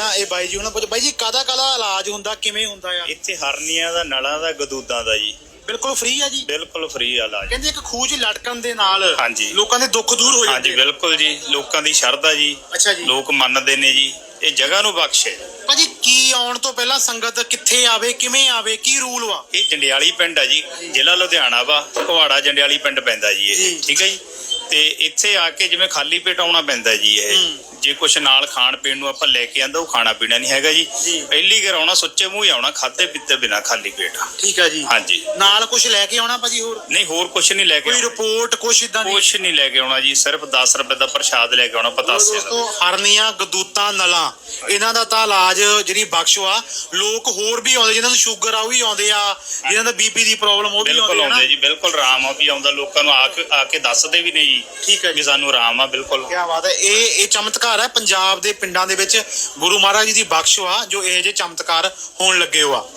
ਆ ਇਹ ਬਾਈ ਜੀ ਉਹਨਾਂ ਪੁੱਛ ਬਾਈ ਜੀ ਕਾਦਾ ਕਾਦਾ ਇਲਾਜ ਹੁੰਦਾ ਕਿਵੇਂ ਹੁੰਦਾ ਆ? ਇੱਥੇ ਹਰਨੀਆਂ ਦਾ ਨਲਾਂ ਦਾ ਗਦੂਦਾਂ ਦਾ ਜੀ। ਬਿਲਕੁਲ ਫ੍ਰੀ ਆ ਜੀ? ਬਿਲਕੁਲ ਫ੍ਰੀ ਇਲਾਜ। ਕਹਿੰਦੇ ਇੱਕ ਖੂਜ ਲਟਕਣ ਦੇ ਨਾਲ ਹਾਂਜੀ। ਲੋਕਾਂ ਦੇ ਦੁੱਖ ਦੂਰ ਹੋ ਹਾਂਜੀ ਜਾਂਦੇ ਬਿਲਕੁਲ ਜੀ। ਲੋਕਾਂ ਦੀ ਸ਼ਰਧਾ ਜੀ। ਅੱਛਾ ਜੀ। ਲੋਕ ਮੰਨਦੇ ਨੇ ਜੀ। ਇਹ ਜਗ੍ਹਾ ਨੂੰ ਬਖਸ਼ੇ। ਭਾਜੀ ਕੀ ਆਉਣ ਤੋਂ ਪਹਿਲਾਂ ਸੰਗਤ ਕਿੱਥੇ ਆਵੇ ਕਿਵੇਂ ਆਵੇ ਕੀ ਰੂਲ ਵਾ? ਇਹ ਜੰਡਿਆਲੀ ਪਿੰਡ ਆ ਜੀ। ਜ਼ਿਲ੍ਹਾ ਲੁਧਿਆਣਾ ਵਾ। ਕੁਹਾੜਾ ਜੰਡਿਆਲੀ ਪਿੰਡ ਪੈਂਦਾ ਜੀ। ਇਹ। ਠੀਕ ਹੈ ਜੀ? ਤੇ ਇੱਥੇ ਆ ਕੇ ਜਿਵੇਂ ਖਾਲੀ ਪੇਟ ਆਉਣਾ ਪੈਂਦਾ ਜੀ ਇਹ। ਜੇ ਕੁਛ ਨਾਲ ਖਾਣ ਪੀਣ ਨੂੰ ਆਪਾਂ ਲੈ ਕੇ ਆਂਦਾ ਉਹ ਖਾਣਾ ਪੀਣਾ ਨਹੀਂ ਹੈਗਾ ਜੀ। ਪਹਿਲੀ ਵਾਰ ਆਉਣਾ ਸੁੱਚੇ ਮੂੰਹ ਹੀ ਆਉਣਾ ਖਾਦੇ ਪੀਤੇ ਬਿਨਾ ਖਾਲੀ ਪੇਟ। ਠੀਕ ਆ ਜੀ। ਹਾਂਜੀ। ਨਾਲ ਕੁਝ ਲੈ ਕੇ ਆਉਣਾ ਭਾਜੀ ਹੋਰ? ਨਹੀਂ ਹੋਰ ਕੁਛ ਨਹੀਂ ਲੈ ਕੇ ਕੋਈ। ਰਿਪੋਰਟ ਕੁਝ ਇਦਾਂ ਦੀ? ਕੁਛ ਨਹੀਂ ਲੈ ਕੇ ਆਉਣਾ ਜੀ ਸਿਰਫ 10 ਰੁਪਏ ਦਾ ਪ੍ਰਸ਼ਾਦ ਲੈ ਕੇ ਆਉਣਾ ਪਤਾਸੇ ਦਾ ਦੋਸਤੋ ਹਰਨੀਆਂ ਗਦੂਤਾਂ ਨਲਾਂ ਇਹਨਾਂ ਦਾ ਤਾਂ ਇਲਾਜ ਜਿਹੜੀ ਬਖਸ਼ੋ ਆ ਲੋਕ ਹੋਰ ਵੀ ਆਉਂਦੇ ਜਿਨ੍ਹਾਂ ਨੂੰ ਸ਼ੂਗਰ ਆ ਉਹ ਵੀ ਆਉਂਦੇ ਆ ਜਿਨ੍ਹਾਂ ਦਾ ਬੀਪੀ ਦੀ ਪ੍ਰੋਬਲਮ ਉਹ ਵੀ ਬਿਲਕੁਲ ਆਉਂਦੇ ਆ ਨਾ। ਆਉਂਦੇ ਜੀ ਬਿਲਕੁਲ ਆਰਾਮ ਆ ਵੀ ਆਉਂਦਾ ਲੋਕਾਂ ਨੂੰ ਆ ਕੇ ਆ ਕੇ ਦੱਸਦੇ ਵੀ ਨੇ ਜੀ। ਠੀਕ ਹੈ ਜੀ। ਸਾਨੂੰ ਆਰਾਮ ਆ ਬਿਲਕੁਲ। ਕੀ ਬਾਤ ਹੈ। ਇਹ ਇਹ ਚਮਤਕਾਰ ਹੈ ਪੰਜਾਬ ਦੇ ਪਿੰਡਾਂ ਦੇ ਵਿੱਚ ਗੁਰੂ ਮਹਾਰਾਜ ਜੀ ਦੀ ਬਖਸ਼ੋ ਆ ਜੋ ਇਹ ਜਿਹੇ ਚਮਤਕਾਰ ਹੋਣ ਲੱਗੇ ਹੋ ਆ।